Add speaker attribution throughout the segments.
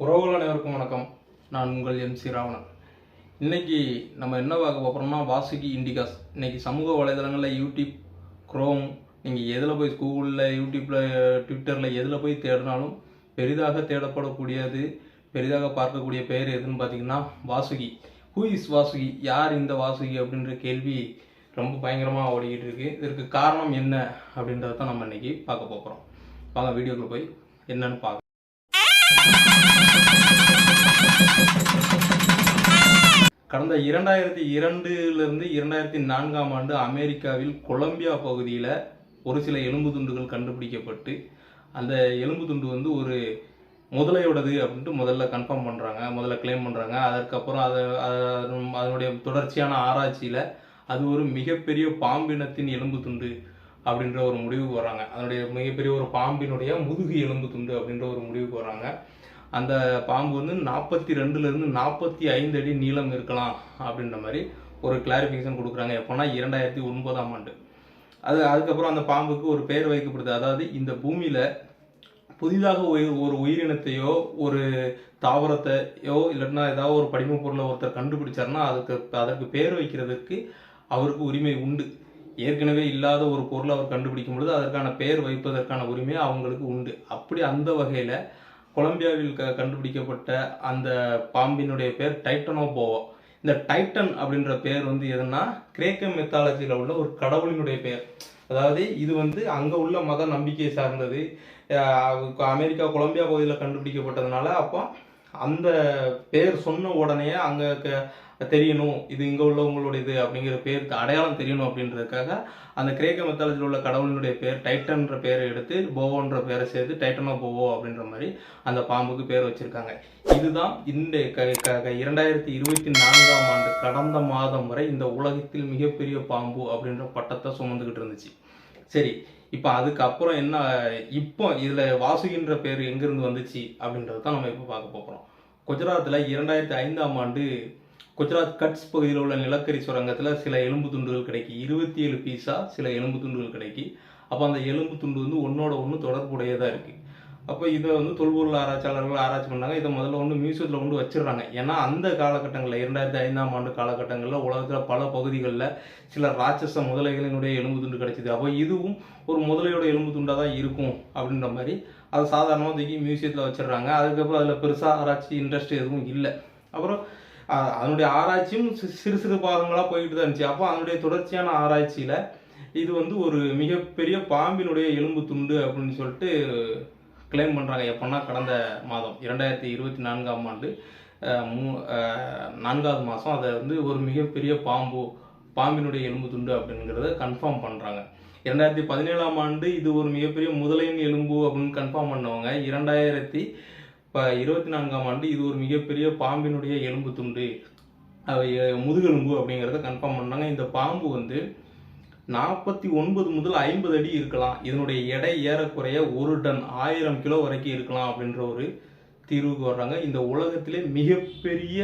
Speaker 1: உறவுகள் அனைவருக்கும் வணக்கம். நான் உங்கள் எம் சி ராவணன். இன்றைக்கி நம்ம என்ன பார்க்க போகிறோம்னா வாசுகி இண்டிகாஸ். இன்றைக்கி சமூக வலைதளங்களில் யூடியூப் குரோம் நீங்கள் எதில் போய் ஸ்கூலில் யூடியூப்பில் ட்விட்டரில் எதில் போய் தேடினாலும் பெரிதாக தேடப்படக்கூடியது பெரிதாக பார்க்கக்கூடிய பெயர் எதுன்னு பார்த்தீங்கன்னா வாசுகி. Who is Vasuki? யார் இந்த வாசுகி அப்படின்ற கேள்வி ரொம்ப பயங்கரமாக ஓடிக்கிட்டு இருக்குது இதற்கு காரணம் என்ன அப்படின்றத தான் நம்ம இன்னைக்கு பார்க்க போகிறோம் வாங்க வீடியோக்குள்ளே போய் என்னன்னு பார்க்க கடந்த இரண்டாயிரத்தி இரண்டுலேருந்து இரண்டாயிரத்தி நான்காம் ஆண்டு அமெரிக்காவில் கொலம்பியா பகுதியில் ஒரு சில எலும்பு துண்டுகள் கண்டுபிடிக்கப்பட்டு அந்த எலும்பு துண்டு வந்து ஒரு முதலையோடது அப்படின்ட்டு முதல்ல கன்ஃபார்ம் பண்ணுறாங்க முதல்ல கிளைம் பண்ணுறாங்க அதற்கப்புறம் அதை அதனுடைய தொடர்ச்சியான ஆராய்ச்சியில் அது ஒரு மிகப்பெரிய பாம்பினத்தின் எலும்பு துண்டு அப்படின்ற ஒரு முடிவுக்கு வராங்க அதனுடைய மிகப்பெரிய ஒரு பாம்பினுடைய முதுகு எலும்பு துண்டு அப்படின்ற ஒரு முடிவுக்கு வராங்க அந்த பாம்பு வந்து நாற்பத்தி ரெண்டுலேருந்து நாற்பத்தி ஐந்து அடி நீளம் இருக்கலாம் அப்படின்ற மாதிரி ஒரு கிளாரிஃபிகேஷன் கொடுக்குறாங்க. எப்போனா இரண்டாயிரத்தி ஒன்பதாம் ஆண்டு. அது அதுக்கப்புறம் அந்த பாம்புக்கு ஒரு பெயர் வைக்கப்படுது. அதாவது இந்த பூமியில் புதிதாக ஒரு- ஒரு உயிரினத்தையோ ஒரு தாவரத்தையோ இல்லைன்னா ஏதாவது ஒரு படிம பொருளை ஒருத்தர் கண்டுபிடிச்சாருன்னா அதுக்கு அதற்கு பேர் வைக்கிறதுக்கு அவருக்கு உரிமை உண்டு. ஏற்கனவே இல்லாத ஒரு பொருளை அவர் கண்டுபிடிக்கும் பொழுது அதற்கான பெயர் வைப்பதற்கான உரிமை அவங்களுக்கு உண்டு. அப்படி அந்த வகையில் கொலம்பியாவில் க கண்டுபிடிக்கப்பட்ட அந்த பாம்பினுடைய பேர் டைட்டனோபோவா. இந்த டைட்டன் அப்படின்ற பேர் வந்து எதுனா கிரேக்க மெத்தாலஜியில் உள்ள ஒரு கடவுளினுடைய பெயர். அதாவது இது வந்து அங்கே உள்ள மத நம்பிக்கை சார்ந்தது. அமெரிக்கா கொலம்பியா பகுதியில் கண்டுபிடிக்கப்பட்டதுனால அப்போ அந்த பேர் சொன்ன உடனே அங்கே தெரியணும் இது இங்கே உள்ளவங்களுடையது அப்படிங்கிற பேருக்கு அடையாளம் தெரியணும் அப்படின்றதுக்காக அந்த கிரேக்க மெத்தாலஜியில் உள்ள கடவுளினுடைய பேர் டைட்டன்ற பேரை எடுத்து போவோன்ற பேரை சேர்த்து டைட்டனோ போவோ அப்படின்ற மாதிரி அந்த பாம்புக்கு பேர் வச்சுருக்காங்க. இதுதான் இந்த க- இரண்டாயிரத்தி இருபத்தி நான்காம் ஆண்டு கடந்த மாதம் வரை இந்த உலகத்தில் மிகப்பெரிய பாம்பு அப்படின்ற பட்டத்தை சுமந்துக்கிட்டு இருந்துச்சு. சரி இப்போ அதுக்கப்புறம் என்ன இப்போ இதில் வாசுகின்ற பேர் எங்கேருந்து வந்துச்சு அப்படின்றது தான் நம்ம இப்போ பார்க்க போகிறோம் குஜராத்தில் இரண்டாயிரத்தி ஐந்தாம் ஆண்டு குஜராத் கட்ஸ் பகுதியில் உள்ள நிலக்கரி சுரங்கத்தில் சில எலும்பு துண்டுகள் கிடைக்கி இருபத்தி ஏழு பீஸாக சில எலும்பு துண்டுகள் கிடைக்கி அப்போ அந்த எலும்பு துண்டு வந்து ஒன்றோட ஒன்று தொடர்புடையதாக இருக்குது அப்போ இதை வந்து தொல்பொருள் ஆராய்ச்சியாளர்கள் ஆராய்ச்சி பண்ணாங்க. இதை முதல்ல ஒன்று மியூசியத்தில் கொண்டு வச்சிடுறாங்க. ஏன்னா அந்த காலகட்டங்களில் இரண்டாயிரத்தி ஐந்தாம் ஆண்டு காலகட்டங்களில் உலகத்தில் பல பகுதிகளில் சில ராட்சச முதலைகளினுடைய எலும்பு துண்டு கிடைச்சிது. அப்போ இதுவும் ஒரு முதலையோட எலும்பு துண்டாக தான் இருக்கும் அப்படின்ற மாதிரி அதை சாதாரணமாக தூக்கி மியூசியத்தில் வச்சிடுறாங்க. அதுக்கப்புறம் அதில் பெருசாக ஆராய்ச்சி இன்ட்ரெஸ்ட் எதுவும் இல்லை. அப்புறம் அதனுடைய ஆராய்ச்சியும் சிறு சிறு பாகங்களாக போய்கிட்டு தான் இருந்துச்சு. அப்போ அதனுடைய தொடர்ச்சியான ஆராய்ச்சியில் இது வந்து ஒரு மிகப்பெரிய பாம்பினுடைய எலும்பு துண்டு அப்படின்னு சொல்லிட்டு கிளைம் பண்ணுறாங்க எப்போன்னா கடந்த மாதம் இரண்டாயிரத்தி இருபத்தி நான்காம் ஆண்டு மூ நான்காவது மாதம். அதை வந்து ஒரு மிகப்பெரிய பாம்பு பாம்பினுடைய எலும்பு துண்டு அப்படிங்கிறத கன்ஃபார்ம் பண்ணுறாங்க இரண்டாயிரத்தி பதினேழாம் ஆண்டு இது ஒரு மிகப்பெரிய முதலையின் எலும்பு அப்படின்னு கன்ஃபார்ம் பண்ணவங்க. இரண்டாயிரத்தி இப்போ இருபத்தி நான்காம் ஆண்டு இது ஒரு மிகப்பெரிய பாம்பினுடைய எலும்பு துண்டு முதுகெலும்பு அப்படிங்கிறத கன்ஃபார்ம் பண்ணாங்க. இந்த பாம்பு வந்து நாற்பத்தி ஒன்பது முதல் ஐம்பது அடி இருக்கலாம். இதனுடைய எடை ஏறக்குறைய ஒரு டன் ஆயிரம் கிலோ வரைக்கும் இருக்கலாம் அப்படின்ற ஒரு தீர்வுக்கு வர்றாங்க. இந்த உலகத்திலே மிகப்பெரிய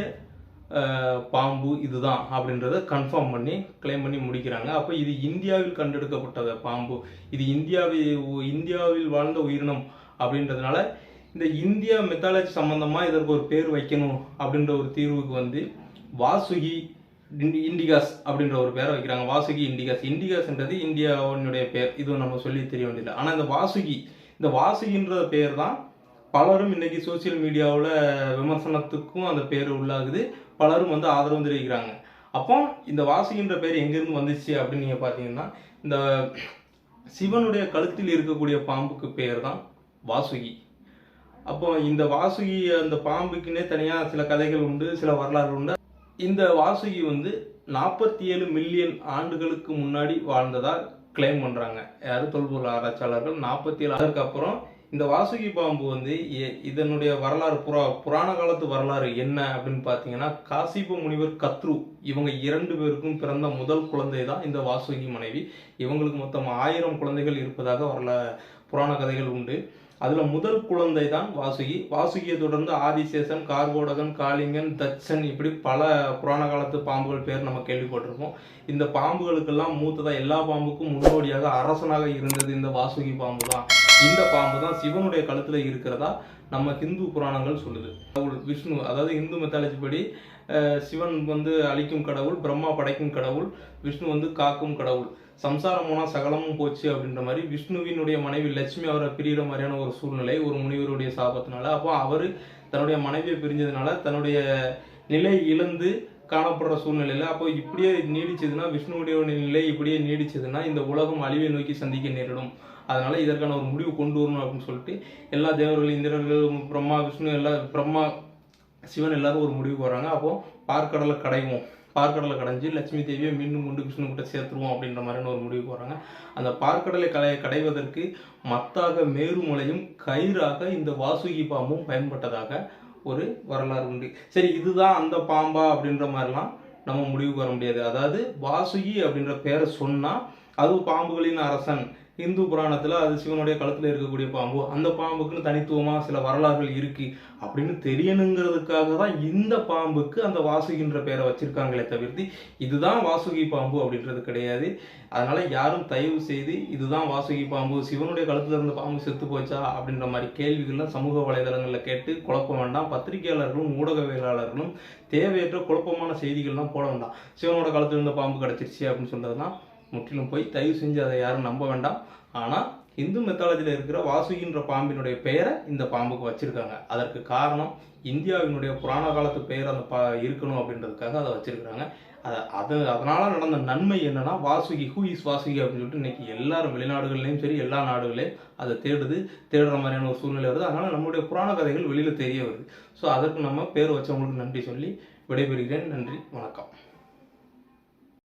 Speaker 1: பாம்பு இதுதான் அப்படின்றத கன்ஃபார்ம் பண்ணி கிளைம் பண்ணி முடிக்கிறாங்க. அப்போ இது இந்தியாவில் கண்டெடுக்கப்பட்டது பாம்பு. இது இந்தியாவில் இந்தியாவில் வாழ்ந்த உயிரினம் அப்படின்றதுனால இந்த இந்தியா மெத்தாலஜி சம்பந்தமாக இதற்கு ஒரு பேர் வைக்கணும் அப்படின்ற ஒரு தீர்வுக்கு வந்து வாசுகி இண்டிகாஸ் அப்படின்ற ஒரு பேரை வைக்கிறாங்க. வாசுகி இண்டிகாஸ். இண்டிகாஸ்ன்றது இந்தியாவினுடைய பேர். இது நம்ம சொல்லி தெரிய வேண்டியதில்லை ஆனால் இந்த வாசுகி இந்த வாசுகின்ற பேர் தான் பலரும் இன்னைக்கு சோஷியல் மீடியாவில் விமர்சனத்துக்கும் அந்த பேர் உள்ளாகுது. பலரும் வந்து ஆதரவு தெரிவிக்கிறாங்க. அப்போ இந்த வாசுகின்ற பேர் எங்கேருந்து வந்துச்சு அப்படின்னு நீங்கள் பார்த்தீங்கன்னா இந்த சிவனுடைய கழுத்தில் இருக்கக்கூடிய பாம்புக்கு பேர் தான் வாசுகி. அப்போ இந்த வாசுகி அந்த பாம்புக்குன்னே தனியாக சில கதைகள் உண்டு சில வரலாறு உண்டு. இந்த வாசுகி வந்து நாற்பத்தி ஏழு மில்லியன் ஆண்டுகளுக்கு முன்னாடி வாழ்ந்ததா கிளைம் பண்ணுறாங்க யார்? தொல்பொருள் ஆராய்ச்சியாளர்கள். நாற்பத்தி ஏழு அதுக்கப்புறம் இந்த வாசுகி பாம்பு வந்து எ- இதனுடைய வரலாறு புரா புராண காலத்து வரலாறு என்ன அப்படின்னு பார்த்தீங்கன்னா காசிப முனிவர் கத்ரு இவங்க இரண்டு பேருக்கும் பிறந்த முதல் குழந்தை தான் இந்த வாசுகி மனைவி. இவங்களுக்கு மொத்தம் ஆயிரம் குழந்தைகள் இருப்பதாக வரல புராண கதைகள் உண்டு. அதில் முதல் குழந்தை தான் வாசுகி. வாசுகியை தொடர்ந்து ஆதிசேஷன் கார்கோடகன் காளிங்கன் தட்சன் இப்படி பல புராண காலத்து பாம்புகள் பேர் நம்ம கேள்விப்பட்டிருப்போம். இந்த பாம்புகளுக்கெல்லாம் மூத்ததாக எல்லா பாம்புக்கும் முன்னோடியாக அரசனாக இருந்தது இந்த வாசுகி பாம்பு தான் இந்த பாம்பு தான் சிவனுடைய கழுத்தில் இருக்கிறதா நம்ம ஹிந்து புராணங்கள் சொல்லுது. கடவுள் விஷ்ணு அதாவது இந்து மெத்தாலஜி படி சிவன் வந்து அழிக்கும் கடவுள் பிரம்மா படைக்கும் கடவுள் விஷ்ணு வந்து காக்கும் கடவுள். சம்சாரம் போனால் சகலமும் போச்சு அப்படின்ற மாதிரி விஷ்ணுவினுடைய மனைவி லட்சுமி அவரை பிரிகிற மாதிரியான ஒரு சூழ்நிலை ஒரு முனிவருடைய சாபத்தினால. அப்போ அவர் தன்னுடைய மனைவியை பிரிஞ்சதுனால தன்னுடைய நிலை இழந்து காணப்படுற சூழ்நிலையில் அப்போ இப்படியே நீடிச்சதுன்னா விஷ்ணுவுடைய நிலை இப்படியே நீடிச்சதுன்னா இந்த உலகம் அழிவை நோக்கி சந்திக்க நேரிடும். அதனால இதற்கான ஒரு முடிவு கொண்டு வரணும் அப்படின்னு சொல்லிட்டு எல்லா தேவர்கள் இந்திரர்கள் பிரம்மா விஷ்ணு எல்லா பிரம்மா சிவன் எல்லாரும் ஒரு முடிவுக்கு வராங்க. அப்போ பார்க்கடலை கடைவோம். பார்க்கடலை கடைஞ்சி லட்சுமி தேவியை மீண்டும் கொண்டு விஷ்ணு கிட்ட சேர்த்துருவோம் அப்படின்ற மாதிரியான ஒரு முடிவுக்கு வராங்க. அந்த பார்க்கடலை கலையை கடைவதற்கு மத்தாக மேருமலையும் கயிறாக இந்த வாசுகி பாம்பும் பயன்பட்டதாக ஒரு வரலாறு உண்டு. சரி இதுதான் அந்த பாம்பா அப்படின்ற மாதிரிலாம் நம்ம முடிவுக்கு வர முடியாது. அதாவது வாசுகி அப்படின்ற பேரை சொன்னால் அது பாம்புகளின் அரசன். இந்து புராணத்தில் அது சிவனுடைய களத்தில் இருக்கக்கூடிய பாம்பு. அந்த பாம்புக்குன்னு தனித்துவமாக சில வரலாறுகள் இருக்குது அப்படின்னு தெரியணுங்கிறதுக்காக தான் இந்த பாம்புக்கு அந்த வாசுகின்ற பேரை வச்சுருக்காங்களே தவிர்த்து இதுதான் வாசுகி பாம்பு அப்படின்றது கிடையாது. அதனால் யாரும் தயவு செய்து இதுதான் வாசுகி பாம்பு சிவனுடைய களத்தில் இருந்த பாம்பு செத்து போச்சா அப்படின்ற மாதிரி கேள்விகள்லாம் சமூக வலைதளங்களில் கேட்டு குழப்ப வேண்டாம். பத்திரிகையாளர்களும் ஊடகவியலாளர்களும் தேவையற்ற குழப்பமான செய்திகள்லாம் போட வேண்டாம். சிவனோட காலத்தில் இருந்த பாம்பு கிடச்சிருச்சு அப்படின்னு சொல்றதுலாம் முற்றிலும் போய். தயவு செஞ்சு அதை யாரும் நம்ப வேண்டாம். ஆனால் இந்து மெத்தாலஜியில் இருக்கிற வாசுகின்ற பாம்பினுடைய பெயரை இந்த பாம்புக்கு வச்சுருக்காங்க. அதற்கு காரணம் இந்தியாவினுடைய புராண காலத்து பெயர் அந்த பா இருக்கணும் அப்படின்றதுக்காக அதை வச்சிருக்காங்க அதை அது அதனால் நடந்த நன்மை என்னென்னா வாசுகி ஹூ இஸ் வாசுகி அப்படின்னு சொல்லிட்டு இன்றைக்கி எல்லாரும் வெளிநாடுகள்லேயும் சரி எல்லா நாடுகளையும் அதை தேடுது தேடுற மாதிரியான ஒரு சூழ்நிலை வருது. அதனால் நம்மளுடைய புராண கதைகள் வெளியில் தெரிய வருது. ஸோ அதற்கு நம்ம பேர் வச்சவங்களுக்கு நன்றி சொல்லி விடைபெறுகிறேன். நன்றி வணக்கம்.